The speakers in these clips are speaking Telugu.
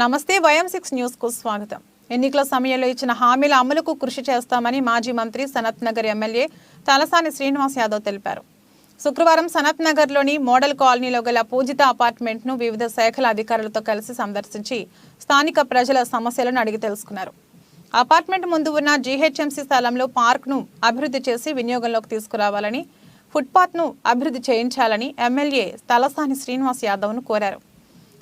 నమస్తే వయం సిక్స్ న్యూస్కు స్వాగతం. ఎన్నికల సమయంలో ఇచ్చిన హామీల అమలుకు కృషి చేస్తామని మాజీ మంత్రి సనత్ నగర్ ఎమ్మెల్యే తలసాని శ్రీనివాస్ యాదవ్ తెలిపారు. శుక్రవారం సనత్ నగర్లోని మోడల్ కాలనీలో గల పూజిత అపార్ట్మెంట్ను వివిధ శాఖల అధికారులతో కలిసి సందర్శించి స్థానిక ప్రజల సమస్యలను అడిగి తెలుసుకున్నారు. అపార్ట్మెంట్ ముందు ఉన్న జీహెచ్ఎంసీ స్థలంలో పార్క్ను అభివృద్ధి చేసి వినియోగంలోకి తీసుకురావాలని ఫుట్పాత్ను అభివృద్ధి చేయించాలని ఎమ్మెల్యే తలసాని శ్రీనివాస్ యాదవ్ను కోరారు.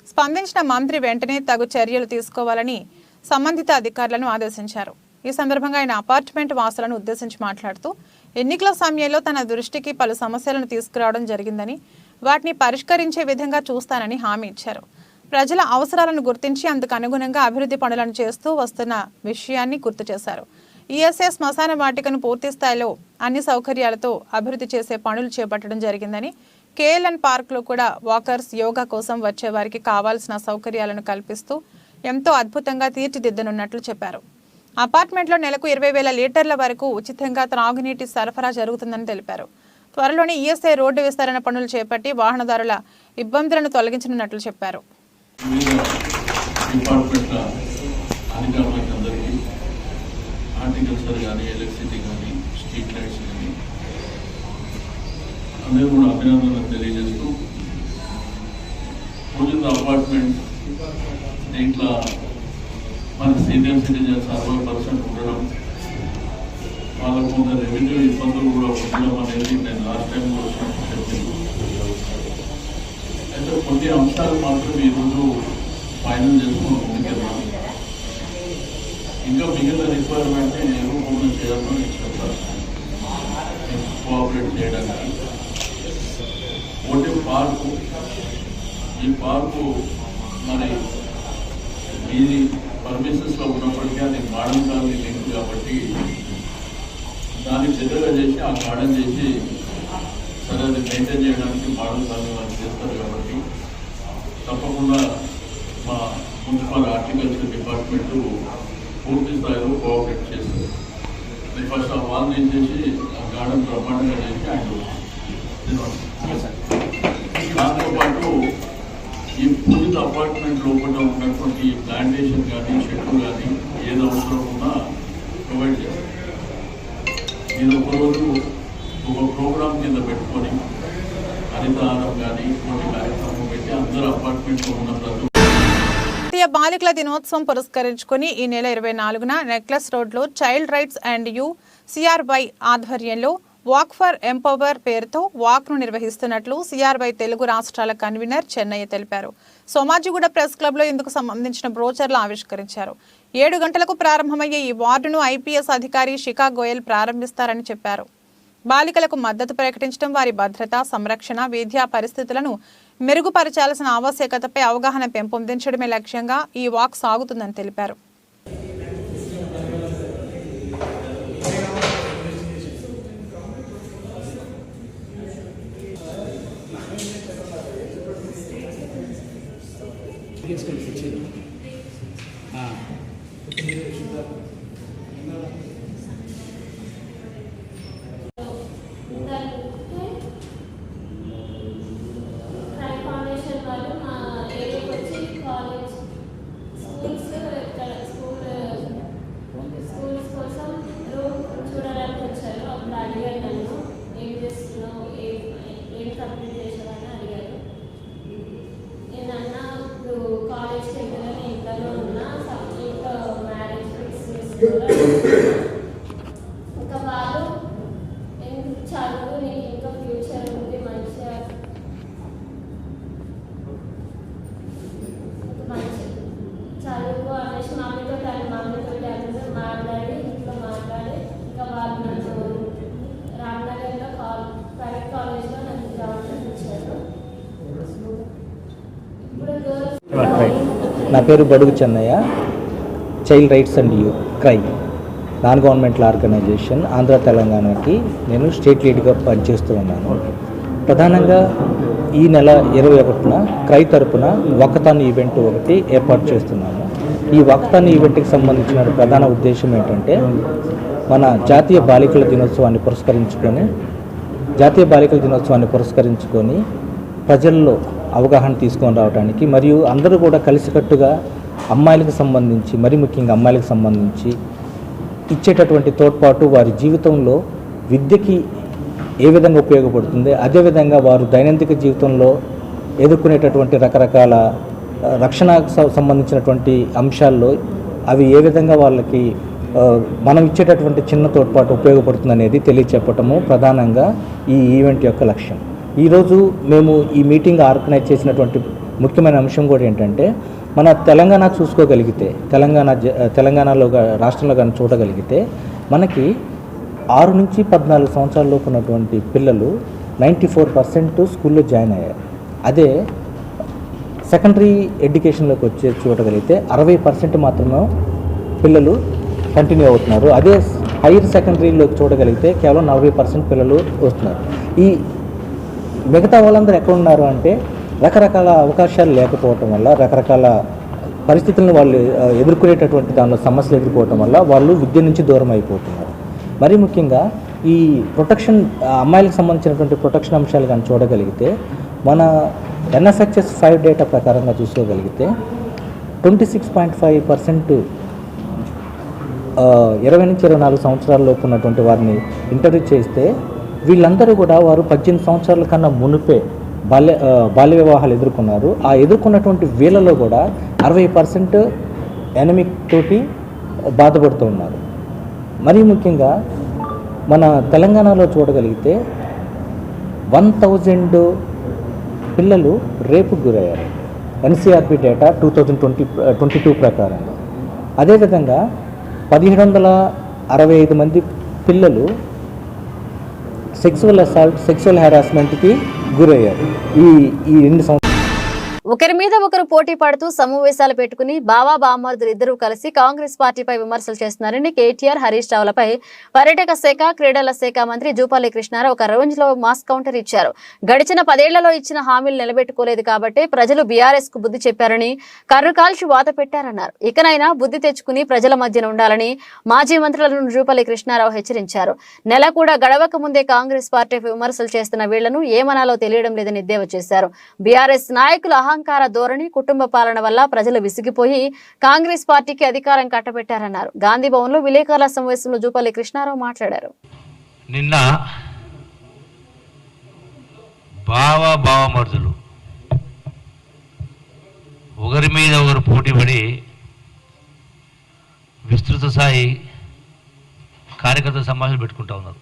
స్పందించిన మంత్రి వెంటనే తగు చర్యలు తీసుకోవాలని సంబంధిత అధికారులను ఆదేశించారు. ఈ సందర్భంగా ఆయన అపార్ట్మెంట్ వాసులను ఉద్దేశించి మాట్లాడుతూ ఎన్నికల సమయంలో తన దృష్టికి పలు సమస్యలను తీసుకురావడం జరిగిందని వాటిని పరిష్కరించే విధంగా చూస్తానని హామీ ఇచ్చారు. ప్రజల అవసరాలను గుర్తించి అందుకు అనుగుణంగా అభివృద్ధి పనులను చేస్తూ వస్తున్న విషయాన్ని గుర్తు చేశారు. ఈఎస్ఏ శ్మశాన వాటికను పూర్తి స్థాయిలో అన్ని సౌకర్యాలతో అభివృద్ధి చేసే పనులు చేపట్టడం జరిగిందని కేఎల్ఎన్ పార్క్లో కూడా వాకర్స్ యోగా కోసం వచ్చే వారికి కావాల్సిన సౌకర్యాలను కల్పిస్తూ ఎంతో అద్భుతంగా తీర్చిదిద్దనున్నట్లు చెప్పారు. అపార్ట్మెంట్లో నెలకు ఇరవై వేల లీటర్ల వరకు ఉచితంగా త్రాగునీటి సరఫరా జరుగుతుందని తెలిపారు. త్వరలోనే ఈఎస్ఐ రోడ్డు విస్తరణ పనులు చేపట్టి వాహనదారుల ఇబ్బందులను తొలగించనున్నట్లు చెప్పారు. అధికారులకు అందరికీ కానీ ఎలక్ట్రిసిటీ కానీ స్ట్రీట్ లైట్స్ అందరూ కూడా అభినందనలు తెలియజేస్తూ పూజిత అపార్ట్మెంట్ దీంట్లో మన సీనియర్ సిటిజన్స్ అరవై పర్సెంట్ ఉండడం వాళ్ళకు కొంత రెవెన్యూ ఇబ్బందులు కూడా ఉండడం అనేది నేను లాస్ట్ టైం కూడా చెప్పాను. అయితే కొన్ని అంశాలు మాత్రం ఈరోజు ఫైనల్ చేసుకుని ముందుకెళ్దాం ఇంకా మిగిలిన రిక్వైర్మెంట్ నేను పూర్తి చేయాలని చెప్తాను కోఆపరేట్ చేయడానికి. ఒకటి పార్కు ఈ పార్కు మరి ఇది పర్మిషన్స్లో ఉన్నప్పటికీ అది గార్డెన్ కాలనీ లింక్ కాబట్టి దాన్ని పెద్దగా చేసి ఆ గార్డెన్ చేసి సరే అది మెయింటైన్ చేయడానికి మోడల్ కాలనీ వాళ్ళు చేస్తారు కాబట్టి తప్పకుండా మా మున్సిపల్ హార్టికల్చర్ డిపార్ట్మెంట్ పూర్తి స్థాయిలో కోఆపరేట్ చేస్తుంది. అది ఫస్ట్ ఆ వాల్ చేసి ఆ గార్డెన్ బ్రహ్మాండంగా చేసి ఆయన పాటు ఈ పూజిత అపార్ట్మెంట్ లోపల ఉన్నటువంటి ప్లాంటేషన్ కానీ చెట్లు కానీ ఏది అవసరం ఉన్నా ప్రొవైడ్ చేస్తాం. నేను ఒకరోజు ఒక ప్రోగ్రామ్ కింద పెట్టుకొని హరితహారం కానీ కొన్ని కార్యక్రమం పెట్టి అందరు అపార్ట్మెంట్లో ఉన్న ప్రతి జాతీయ బాలికల దినోత్సవం పురస్కరించుకుని ఈ నెల ఇరవై నాలుగున నెక్లెస్ రోడ్లో child rights and you C R Y ఆధ్వర్యంలో వాక్ ఫర్ ఎంపవర్ పేరుతో వాక్ను నిర్వహిస్తున్నట్లు సిఆర్వై తెలుగు రాష్ట్రాల కన్వీనర్ చెన్నయ్య తెలిపారు. సోమాజిగూడ ప్రెస్ క్లబ్లో ఇందుకు సంబంధించిన బ్రోచర్లు ఆవిష్కరించారు. ఏడు గంటలకు ప్రారంభమయ్యే ఈ వార్డును ఐపీఎస్ అధికారి షికా గోయల్ ప్రారంభిస్తారని చెప్పారు. బాలికలకు మద్దతు ప్రకటించడం వారి భద్రత సంరక్షణ విద్యా పరిస్థితులను మెరుగుపరచాల్సిన ఆవశ్యకతపై అవగాహన పెంపొందించడమే లక్ష్యంగా ఈ వాక్ సాగుతుందని తెలిపారు తీసుకొని కూర్చోండి. ఆ. ట్రై ఫౌండేషన్ వాళ్ళు మా ఏరియాకి వచ్చి కాలేజ్ స్కూల్స్ ఇక్కడ స్కూల్ స్కూల్స్ కోసం రూమ్ చూడడానికి వచ్చారు అప్పుడు అడిగారు నన్ను ఏం చేస్తున్నావు ఏం ఏం కంప్లీట్ చేసావని అడిగారు నేను అన్నా ఇప్పుడు కాలేజ్కి వెళ్ళగానే ఇంట్లో ఉన్నా సబ్జెక్ట్ మ్యారేజ్ ఇంకా వాళ్ళు చదువు నీకు ఇంకా ఫ్యూచర్ ఉంది మంచిగా మంచి చదువు అనేసి మమ్మీతో కానీ మమ్మీతో అందరూ మాట్లాడి ఇంట్లో మాట్లాడి ఇంకా వాళ్ళు నన్ను రామ్నగర్లో కాల్ ప్రైవేట్ కాలేజ్లో నన్ను జాయిన్ ఇచ్చారు ఇప్పుడు నా పేరు Badugu Chennaiah. Child rights and you CRY non governmental organisation Andhra తెలంగాణకి నేను స్టేట్ లీడ్గా పనిచేస్తూ ఉన్నాను. ప్రధానంగా ఈ నెల ఇరవై ఒకటిన క్రై తరపున వకతాన్ ఈవెంట్ ఒకటి ఏర్పాటు చేస్తున్నాము. ఈ వకతాన్ ఈవెంట్కి సంబంధించిన ప్రధాన ఉద్దేశం ఏంటంటే మన జాతీయ బాలికల దినోత్సవాన్ని పురస్కరించుకొని జాతీయ బాలికల దినోత్సవాన్ని పురస్కరించుకొని ప్రజల్లో అవగాహన తీసుకొని రావడానికి మరియు అందరూ కూడా కలిసికట్టుగా అమ్మాయిలకు సంబంధించి మరి ముఖ్యంగా అమ్మాయిలకు సంబంధించి ఇచ్చేటటువంటి తోడ్పాటు వారి జీవితంలో విద్యకి ఏ విధంగా ఉపయోగపడుతుంది అదేవిధంగా వారు దైనందిక జీవితంలో ఎదుర్కొనేటటువంటి రకరకాల రక్షణకు సంబంధించినటువంటి అంశాల్లో అవి ఏ విధంగా వాళ్ళకి మనం ఇచ్చేటటువంటి చిన్న తోడ్పాటు ఉపయోగపడుతుంది అనేది తెలియచెప్పటము ప్రధానంగా ఈ ఈవెంట్ యొక్క లక్ష్యం. ఈరోజు మేము ఈ మీటింగ్ ఆర్గనైజ్ చేసినటువంటి ముఖ్యమైన అంశం కూడా ఏంటంటే మన తెలంగాణ చూసుకోగలిగితే తెలంగాణ జ- తెలంగాణలో రాష్ట్రంలో కానీ చూడగలిగితే మనకి ఆరు నుంచి పద్నాలుగు సంవత్సరాలలోపు ఉన్నటువంటి పిల్లలు నైంటీ ఫోర్ పర్సెంట్ స్కూల్లో జాయిన్ అయ్యారు. అదే సెకండరీ ఎడ్యుకేషన్లోకి వచ్చే చూడగలిగితే అరవై పర్సెంట్ మాత్రమే పిల్లలు కంటిన్యూ అవుతున్నారు. అదే హైయర్ సెకండరీలోకి చూడగలిగితే కేవలం నలభై పర్సెంట్ పిల్లలు వస్తున్నారు. ఈ మిగతా వాళ్ళందరూ ఎక్కడ ఉన్నారు అంటే రకరకాల అవకాశాలు లేకపోవటం వల్ల రకరకాల పరిస్థితులను వాళ్ళు ఎదుర్కొనేటటువంటి దానిలో సమస్యలు ఎదుర్కోవటం వల్ల వాళ్ళు విద్య నుంచి దూరం అయిపోతున్నారు. మరీ ముఖ్యంగా ఈ ప్రొటెక్షన్ అమ్మాయిలకు సంబంధించినటువంటి ప్రొటెక్షన్ అంశాలు కానీ చూడగలిగితే మన ఎన్ఎఫ్హెచ్ఎస్ ఫైవ్ డేటా ప్రకారంగా చూసుకోగలిగితే twenty six point five percent ఇరవై నుంచి ఇరవై నాలుగు సంవత్సరాల్లోపు ఉన్నటువంటి వారిని ఇంటర్వ్యూ చేస్తే వీళ్ళందరూ కూడా వారు పద్దెనిమిది సంవత్సరాల కన్నా మునిపే బాల్య బాల్య వివాహాలు ఎదుర్కొన్నారు. ఆ ఎదుర్కొన్నటువంటి వీళ్ళలో కూడా అరవై పర్సెంట్ ఎనమిక్ తోటి బాధపడుతూ ఉన్నారు. మరీ ముఖ్యంగా మన తెలంగాణలో చూడగలిగితే వన్ థౌజండ్ పిల్లలు రేపుకు గురయ్యారు. NCRP data two thousand twenty twenty two ప్రకారం అదేవిధంగా పదిహేడు వందల అరవై ఐదు మంది పిల్లలు సెక్సువల్ అసాల్ట్ సెక్సువల్ హెరాస్మెంట్కి గురయ్యారు. ఈ ఈ రెండు సంవత్సరాలు ఒకరి మీద ఒకరు పోటీ పడుతూ సమావేశాలు పెట్టుకుని బావా బామ్మర్దులు ఇద్దరు కలిసి కాంగ్రెస్ పార్టీపై విమర్శలు చేస్తున్నారని కేటీఆర్ హరీష్ రావులపై పర్యాటక శాఖ క్రీడల శాఖ మంత్రి జూపల్లి కృష్ణారావు ఒక రోజు లో మాస్ కౌంటర్ ఇచ్చారు. గడిచిన పదేళ్ళలో ఇచ్చిన హామీలు నిలబెట్టుకోలేదు కాబట్టి ప్రజలు బీఆర్ఎస్కు బుద్ధి చెప్పారని కర్రు కాల్చి వాత పెట్టారన్నారు. ఇకనైనా బుద్ధి తెచ్చుకుని ప్రజల మధ్యన ఉండాలని మాజీ మంత్రులను జూపల్లి కృష్ణారావు హెచ్చరించారు. నెల కూడా గడవక ముందే కాంగ్రెస్ పార్టీపై విమర్శలు చేస్తున్న వీళ్ళను ఏమనాలో తెలియడం లేదని ఎద్దేవా చేశారు. బీఆర్ఎస్ నాయకుల నిరహంకార ధోరణి కుటుంబ పాలన వల్ల ప్రజలు విసిగిపోయి కాంగ్రెస్ పార్టీకి అధికారం కట్టబెట్టారన్నారు. గాంధీ భవన్లో విలేకరుల సమావేశంలో జూపల్లి కృష్ణారావు మాట్లాడారు. నిన్న బావ బావమరుదులు ఒకరి మీద ఒకరు పోటీపడి విస్తృత స్థాయి కార్యకర్త సమావేశాలు పెట్టుకుంటా ఉన్నారు.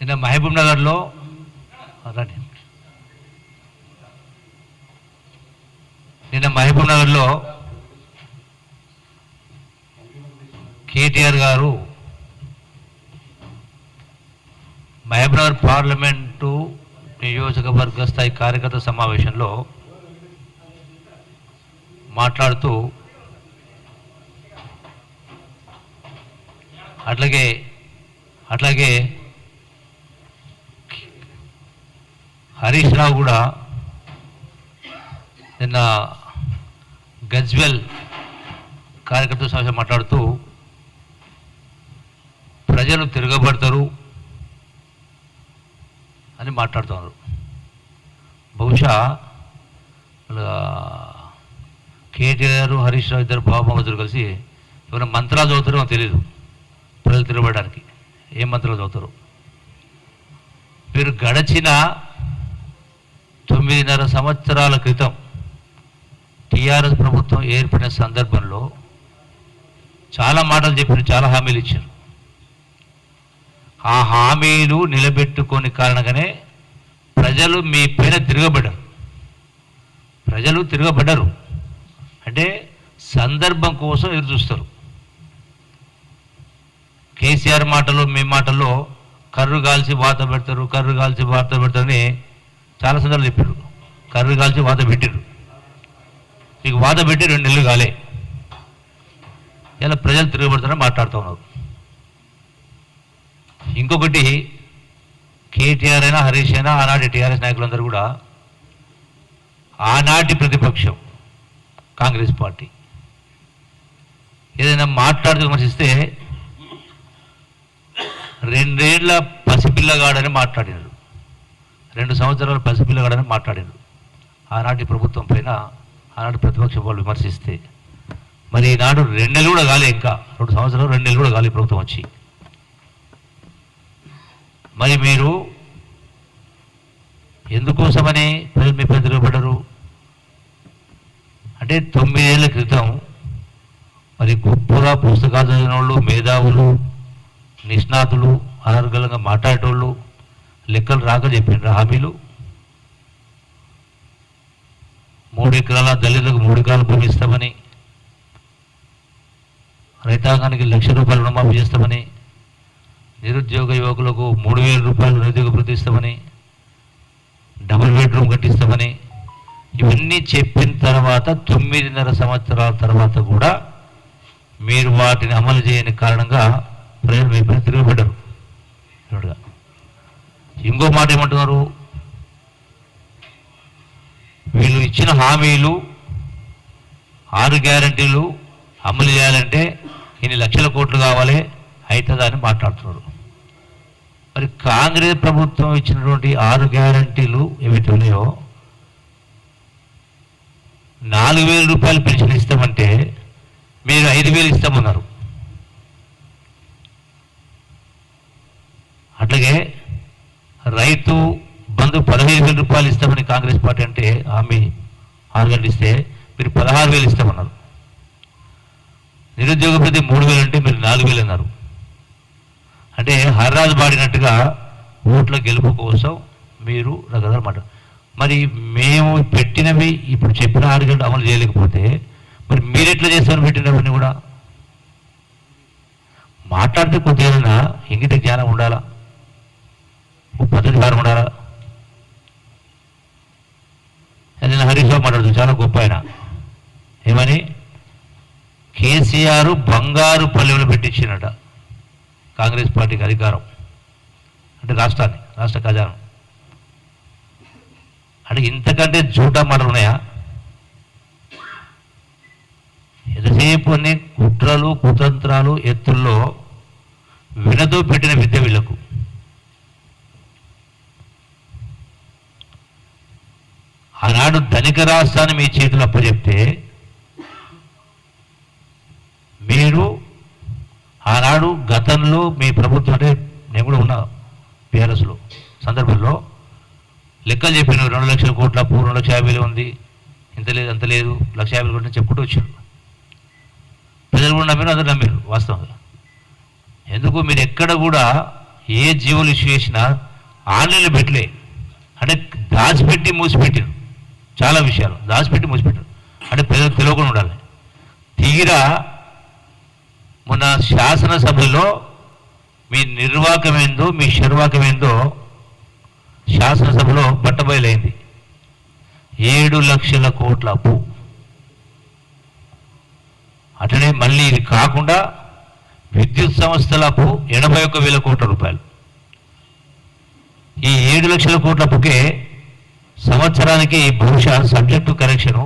నిన్న మహబూబ్ నగర్లో రండి. నిన్న మహబూబ్ నగర్లో కేటీఆర్ గారు మహబూబ్నగర్ పార్లమెంటు నియోజకవర్గ స్థాయి కార్యకర్త సమావేశంలో మాట్లాడుతూ అట్లాగే అట్లాగే హరీష్ రావు కూడా నిన్న గజ్వెల్ కార్యకర్త సమస్య మాట్లాడుతూ ప్రజలు తిరగబడతారు అని మాట్లాడుతున్నారు. బహుశా ఆ, కేటీఆర్ హరీష్ రావు ఇద్దరు బాబు కలిసి ఏమైనా మంత్రాలు చదువుతారో తెలియదు ప్రజలు తిరగబడడానికి. ఏం మంత్రాలు చదువుతారు? మీరు గడచిన తొమ్మిదిన్నర సంవత్సరాల క్రితం టీఆర్ఎస్ ప్రభుత్వం ఏర్పడిన సందర్భంలో చాలా మాటలు చెప్పారు చాలా హామీలు ఇచ్చారు. ఆ హామీలు నిలబెట్టుకొని కారణంగానే ప్రజలు మీ పైన తిరగబడ్డారు. ప్రజలు తిరగబడ్డారు. అంటే సందర్భం కోసం ఎదురు చూస్తారు. కేసీఆర్ మాటలు మీ మాటల్లో కర్రు కాల్చి వాత పెడతారు కర్రు కాల్చి వాత పెడతారని చాలా సందర్భాలు చెప్పారు. కర్రు కాల్చి వాత పెట్టారు. మీకు వాద పెట్టి రెండు నెలలు కాలే. ఇలా ప్రజలు తిరగబడతారని మాట్లాడుతూ ఉన్నారు. ఇంకొకటి కేటీఆర్ అయినా హరీష్ అయినా ఆనాటి టీఆర్ఎస్ నాయకులందరూ కూడా ఆనాటి ప్రతిపక్షం కాంగ్రెస్ పార్టీ. ఏదైనా మాట్లాడుతూ విమర్శిస్తే రెండేళ్ళ పసిపిల్లగాడని మాట్లాడినారు. రెండు సంవత్సరాల పసిపిల్లగాడని మాట్లాడినారు. ఆనాటి ప్రభుత్వం పైన ఆనాడు ప్రతిపక్ష వాళ్ళు విమర్శిస్తే మరి ఈనాడు రెండు నెలలు కూడా కాలే ఇంకా. రెండు సంవత్సరాలు రెండు నెలలు కూడా కాలే ప్రభుత్వం వచ్చి. మరి మీరు ఎందుకోసమని ప్రజలు మీ ప్రజలు పడ్డరు? అంటే తొమ్మిదేళ్ళ క్రితం మరి గొప్పగా పుస్తకాలు చదివిన వాళ్ళు మేధావులు నిష్ణాతులు అనర్గళంగా మాట్లాడేటోళ్ళు లెక్కలు రాక చెప్పిండ్రు హామీలు? మూడు ఎకరాల దళితులకు మూడు ఎకరాలు భూమి ఇస్తామని రైతాంగానికి లక్ష రూపాయలు రుణమాఫీ చేస్తామని నిరుద్యోగ యువకులకు మూడు వేల రూపాయలు నిరుద్యోగ భృతి ఇస్తామని డబుల్ బెడ్రూమ్ కట్టిస్తామని ఇవన్నీ చెప్పిన తర్వాత తొమ్మిదిన్నర సంవత్సరాల తర్వాత కూడా మీరు వాటిని అమలు చేయని కారణంగా ప్రజలు మీ పైన తిరిగిపెట్టరు ఇంకో మాట ఏమంటున్నారు? వీళ్ళు ఇచ్చిన హామీలు ఆరు గ్యారంటీలు అమలు చేయాలంటే ఇన్ని లక్షల కోట్లు కావాలి అవుతుందా అని మాట్లాడుతున్నారు. మరి కాంగ్రెస్ ప్రభుత్వం ఇచ్చినటువంటి ఆరు గ్యారంటీలు ఏవైతే ఉన్నాయో నాలుగు వేల రూపాయలు పెన్షన్ ఇస్తామంటే మీరు ఐదు వేలు ఇస్తామన్నారు. అట్లాగే రైతు బంధు పదహైదు వేల రూపాయలు ఇస్తామని కాంగ్రెస్ పార్టీ అంటే హామీ ఆరు గంటలు ఇస్తే మీరు పదహారు వేలు ఇస్తామన్నారు. నిరుద్యోగ ప్రతి మూడు వేలు అంటే మీరు నాలుగు వేలు అన్నారు. అంటే హర్రాజు పాడినట్టుగా ఓట్ల గెలుపు కోసం మీరు రకరకాల మాట. మరి మేము పెట్టినవి ఇప్పుడు చెప్పిన ఆరు గంటలు అమలు చేయలేకపోతే మరి మీరు ఎట్లా చేస్తారు పెట్టినవన్నీ కూడా? మాట్లాడితే కొద్దిగా ఇంగిత జ్ఞానం ఉండాలా? పద్ధతి భారం ఉండాలా? నేను హరీష్ బాబు చాలా గొప్ప ఆయన. ఏమని? కేసీఆర్ బంగారు పల్లెలు పెట్టించినట. కాంగ్రెస్ పార్టీకి అధికారం. అంటే రాష్ట్రాన్ని రాష్ట్ర ఖజానం. అంటే ఇంతకంటే జూటా మాటలు ఉన్నాయా? ఎంతసేపు అన్ని కుట్రలు కుతంత్రాలు ఎత్తుల్లో వినతో పెట్టిన విద్య వీళ్ళకు ఆనాడు ధనిక రాష్ట్రాన్ని మీ చేతులు అప్పచెప్తే మీరు ఆనాడు గతంలో మీ ప్రభుత్వం అంటే నేను కూడా ఉన్నా బీఆర్ఎస్లో సందర్భంలో లెక్కలు చెప్పిన రెండు లక్షల కోట్ల అప్పు రెండు లక్షల యాభై వేలు ఉంది. ఇంత లేదు అంత లేదు. లక్ష యాభై కోట్లు చెప్పుకుంటూ వచ్చాను ప్రజలు కూడా నమ్మారు అందరూ నమ్మారు వాస్తవంగా. ఎందుకు? మీరు ఎక్కడ కూడా ఏ జీవులు ఇష్యూ చేసినా ఆన్లైన్లో పెట్టలే. అంటే దాచిపెట్టి మూసిపెట్టారు. చాలా విషయాలు. దాచిపెట్టి మూసిపెట్టారు అంటే ప్రజలకు తెలియకుండా ఉండాలి. తీరా మొన్న శాసనసభలో మీ నిర్వాకమేందో మీ శర్వాకమేందో శాసనసభలో బట్టబయలైంది. ఏడు లక్షల కోట్ల అప్పు. అట్లనే మళ్ళీ ఇది కాకుండా విద్యుత్ సంస్థల అప్పు ఎనభై ఒక్క వేల కోట్ల రూపాయలు. ఈ ఏడు లక్షల కోట్ల అప్పుకే సంవత్సరానికి బహుశా సబ్జెక్టు కరెక్షను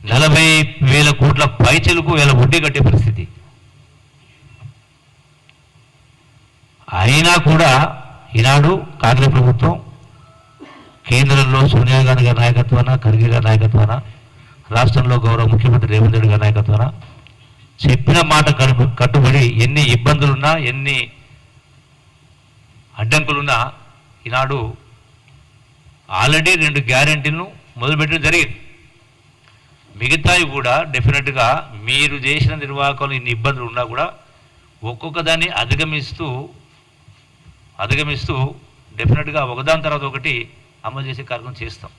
నలభై వేల కోట్ల పైచలకు వేల వడ్డీ కట్టే పరిస్థితి. అయినా కూడా ఈనాడు కాంగ్రెస్ ప్రభుత్వం కేంద్రంలో సోనియా గాంధీ గారి నాయకత్వాన ఖర్గే గారి నాయకత్వాన రాష్ట్రంలో గౌరవ ముఖ్యమంత్రి రేవంత్ రెడ్డి గారి నాయకత్వాన చెప్పిన మాట కట్టుబడి ఎన్ని ఇబ్బందులున్నా ఎన్ని అడ్డంకులున్నా ఈనాడు ఆల్రెడీ రెండు గ్యారంటీలను మొదలుపెట్టడం జరిగింది. మిగతావి కూడా డెఫినెట్గా మీరు చేసిన నిర్వాహకులు ఇన్ని ఇబ్బందులు ఉన్నా కూడా ఒక్కొక్క దాన్ని అధిగమిస్తూ అధిగమిస్తూ డెఫినెట్గా ఒకదాని తర్వాత ఒకటి అమలు చేసే కార్యక్రమం చేస్తాం.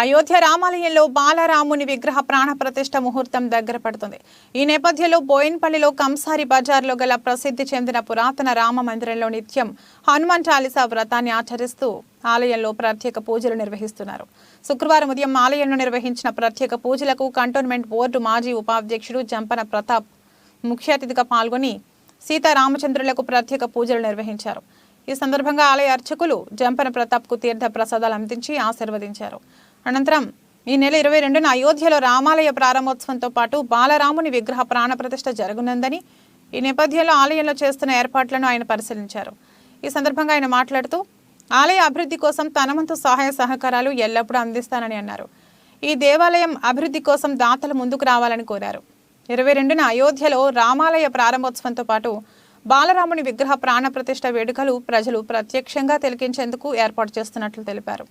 అయోధ్య రామాలయంలో బాలరాముని విగ్రహ ప్రాణప్రతిష్ఠ ముహూర్తం దగ్గర పడుతుంది. ఈ నేపథ్యంలో బోయిన్పల్లిలో కంసారి బజార్లో గల ప్రసిద్ధి చెందిన పురాతన రామ మందిరంలో నిత్యం హనుమాన్ చాలీసా వ్రతాన్ని ఆచరిస్తూ ఆలయంలో ప్రత్యేక పూజలు నిర్వహిస్తున్నారు. శుక్రవారం ఉదయం ఆలయంలో నిర్వహించిన ప్రత్యేక పూజలకు కంటోన్మెంట్ బోర్డు మాజీ ఉపాధ్యక్షుడు జంపన ప్రతాప్ ముఖ్య అతిథిగా పాల్గొని సీతారామచంద్రులకు ప్రత్యేక పూజలు నిర్వహించారు. ఈ సందర్భంగా ఆలయ అర్చకులు జంపన ప్రతాప్కు తీర్థ ప్రసాదాలు అందించి ఆశీర్వదించారు. అనంతరం ఈ నెల ఇరవై రెండున అయోధ్యలో రామాలయ ప్రారంభోత్సవంతో పాటు బాలరాముని విగ్రహ ప్రాణప్రతిష్ఠ జరగనుందని ఈ నేపథ్యంలో ఆలయంలో చేస్తున్న ఏర్పాట్లను ఆయన పరిశీలించారు. ఈ సందర్భంగా ఆయన మాట్లాడుతూ ఆలయ అభివృద్ధి కోసం తనవంతు సహాయ సహకారాలు ఎల్లప్పుడూ అందిస్తానని అన్నారు. ఈ దేవాలయం అభివృద్ధి కోసం దాతలు ముందుకు రావాలని కోరారు. ఇరవై రెండున అయోధ్యలో రామాలయ ప్రారంభోత్సవంతో పాటు బాలరాముని విగ్రహ ప్రాణప్రతిష్ట వేడుకలు ప్రజలు ప్రత్యక్షంగా తిలకించేందుకు ఏర్పాటు చేస్తున్నట్లు తెలిపారు.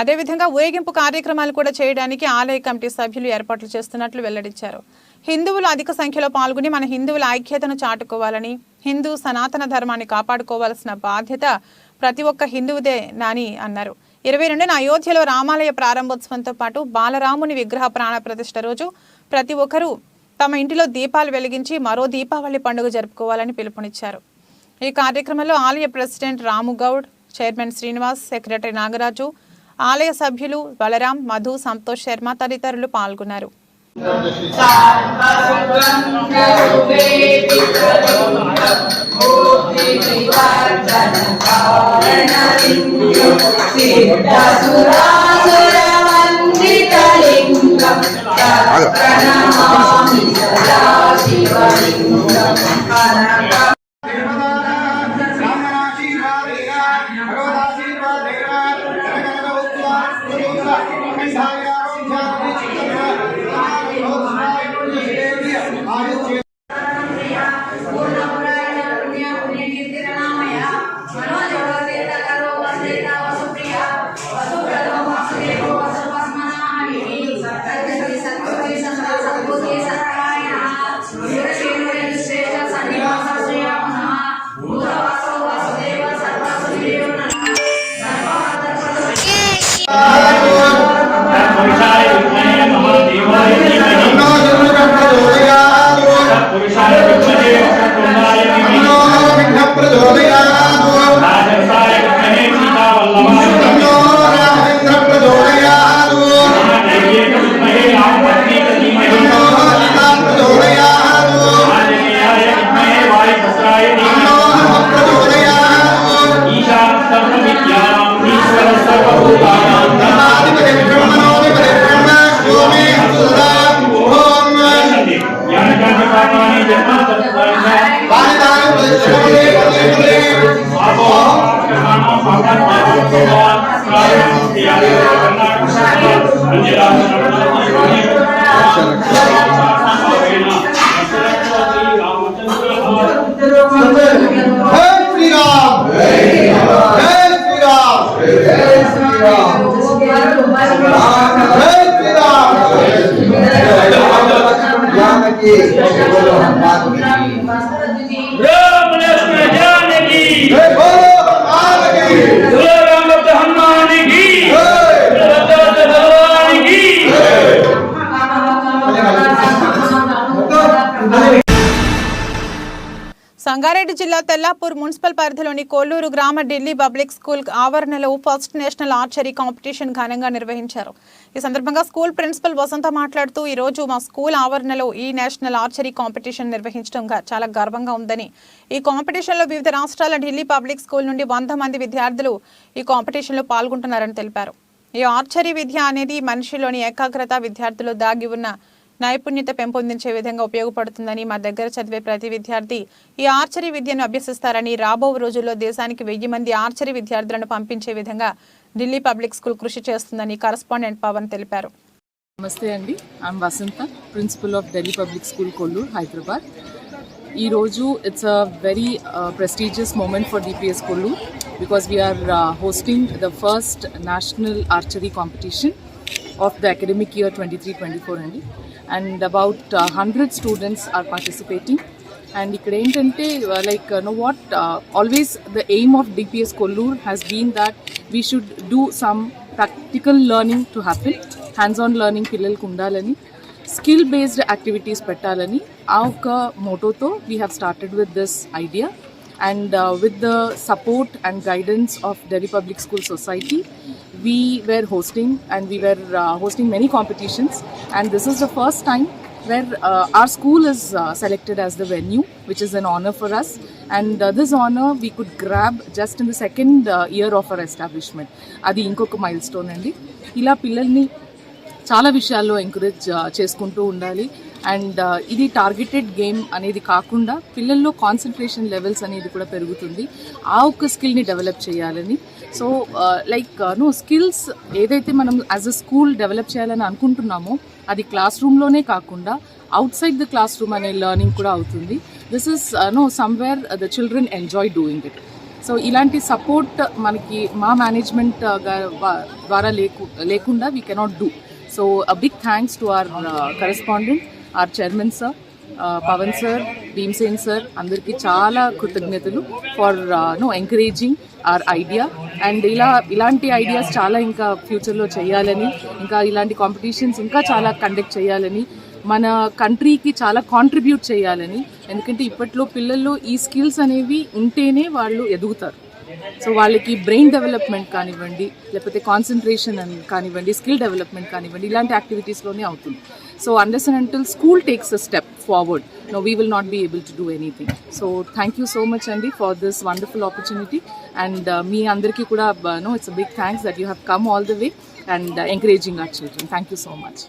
అదేవిధంగా ఊరేగింపు కార్యక్రమాలు కూడా చేయడానికి ఆలయ కమిటీ సభ్యులు ఏర్పాట్లు చేస్తున్నట్లు వెల్లడించారు. హిందువులు అధిక సంఖ్యలో పాల్గొని మన హిందువుల ఐక్యతను చాటుకోవాలని హిందూ సనాతన ధర్మాన్ని కాపాడుకోవాల్సిన బాధ్యత ప్రతి ఒక్క హిందువుదే నాని అన్నారు. ఇరవై రెండున అయోధ్యలో రామాలయ ప్రారంభోత్సవంతో పాటు బాలరాముని విగ్రహ ప్రాణ ప్రతిష్ఠ రోజు ప్రతి ఒక్కరూ తమ ఇంటిలో దీపాలు వెలిగించి మరో దీపావళి పండుగ జరుపుకోవాలని పిలుపునిచ్చారు. ఈ కార్యక్రమంలో ఆలయ president Ramu Goud chairman Srinivas secretary Nagaraju ఆలయ సభ్యులు బలరాం మధు సంతోష్ శర్మ తదితరులు పాల్గొన్నారు. ప్రణమామి జానకి. సంగారెడ్డి జిల్లా తెల్లాపూర్ మున్సిపల్ పరిధిలోని కొల్లూరు గ్రామ ఢిల్లీ పబ్లిక్ స్కూల్ ఆవరణలో ఫస్ట్ నేషనల్ ఆర్చరీ కాంపిటీషన్ ఘనంగా నిర్వహించారు. ఈ సందర్భంగా స్కూల్ ప్రిన్సిపల్ వసంత మాట్లాడుతూ ఈ రోజు మా స్కూల్ ఆవరణలో ఈ నేషనల్ ఆర్చరీ కాంపిటీషన్ నిర్వహించడం చాలా గర్వంగా ఉందని. ఈ కాంపిటీషన్లో వివిధ రాష్ట్రాల ఢిల్లీ పబ్లిక్ స్కూల్ నుండి వంద మంది విద్యార్థులు ఈ కాంపిటీషన్లో పాల్గొంటున్నారని తెలిపారు. ఈ ఆర్చరీ విద్య అనేది మనిషిలోని ఏకాగ్రత విద్యార్థులు దాగి ఉన్న నైపుణ్యత పెంపొందించే విధంగా ఉపయోగపడుతుందని మా దగ్గర చదివే ప్రతి విద్యార్థి ఈ ఆర్చరీ విద్యను అభ్యసిస్తారని రాబో రోజుల్లో దేశానికి వెయ్యి మంది ఆర్చరీ విద్యార్థులను పంపించే విధంగా ఢిల్లీ పబ్లిక్ స్కూల్ కృషి చేస్తుందని కరస్పాండెంట్ పవన్ తెలిపారు. నమస్తే అండి. I'm Vasantha principal of Delhi public school Kollur Hyderabad ఈరోజు it's a very prestigious moment for DPS Kollur because we're hosting the first national archery competition of the academic year twenty three twenty four అండి and about hundred students are participating and ఇక్కడ ఏంటంటే like know what always the aim of DPS Kollur has been that we should do some practical learning to happen hands on learning పిల్లలకు ఉండాలని స్కిల్ బేస్డ్ యాక్టివిటీస్ పెట్టాలని ఆ ఒక మోటోతో we have started with this idea and with the support and guidance of of public school society we were hosting and we were uh, hosting many competitions. And this is the first time where uh, our school is uh, selected as the venue, which is an honor for us. And uh, this honor we could grab just in the second uh, year of our establishment. అది ఇంకొక మైల్ స్టోన్ అండి ఇలా పిల్లల్ని చాలా విషయాల్లో ఎంకరేజ్ చేసుకుంటూ ఉండాలి అండ్ ఇది టార్గెటెడ్ గేమ్ అనేది కాకుండా పిల్లల్లో కాన్సన్ట్రేషన్ లెవెల్స్ అనేది కూడా పెరుగుతుంది. ఆ ఒక్క స్కిల్ని డెవలప్ చేయాలని. సో లైక్ నో స్కిల్స్ ఏదైతే మనం యాజ్ అ స్కూల్ డెవలప్ చేయాలని అనుకుంటున్నామో అది క్లాస్ రూమ్లోనే కాకుండా outside the classroom అనే లెర్నింగ్ కూడా అవుతుంది. This is know somewhere the children enjoy doing it so ఇలాంటి సపోర్ట్ మనకి మా మేనేజ్మెంట్ ద్వారా లేకు లేకుండా we cannot do so a big thanks to our correspondent or chairman sir Pavan sir Bhimsen sir అందరికీ చాలా కృతజ్ఞతలు for know encouraging our idea and ఇలా ఇలాంటి ఐడియాస్ చాలా ఇంకా ఫ్యూచర్లో చేయాలని ఇంకా ఇలాంటి కాంపిటీషన్స్ ఇంకా చాలా కండక్ట్ చేయాలని మన కంట్రీకి చాలా కాంట్రిబ్యూట్ చేయాలని ఎందుకంటే ఇప్పట్లో పిల్లల్లో ఈ స్కిల్స్ అనేవి ఉంటేనే వాళ్ళు ఎదుగుతారు. సో వాళ్ళకి బ్రెయిన్ డెవలప్మెంట్ కానివ్వండి లేకపోతే కాన్సన్ట్రేషన్ అని కానివ్వండి స్కిల్ డెవలప్మెంట్ కానివ్వండి ఇలాంటి యాక్టివిటీస్లోనే అవుతుంది. So unless and until school takes a step forward know we will not be able to do anything so thank you so much అండి for this wonderful opportunity and మీ అందరికీ కూడా know it's a big thanks that you have come all the way and encouraging our children thank you so much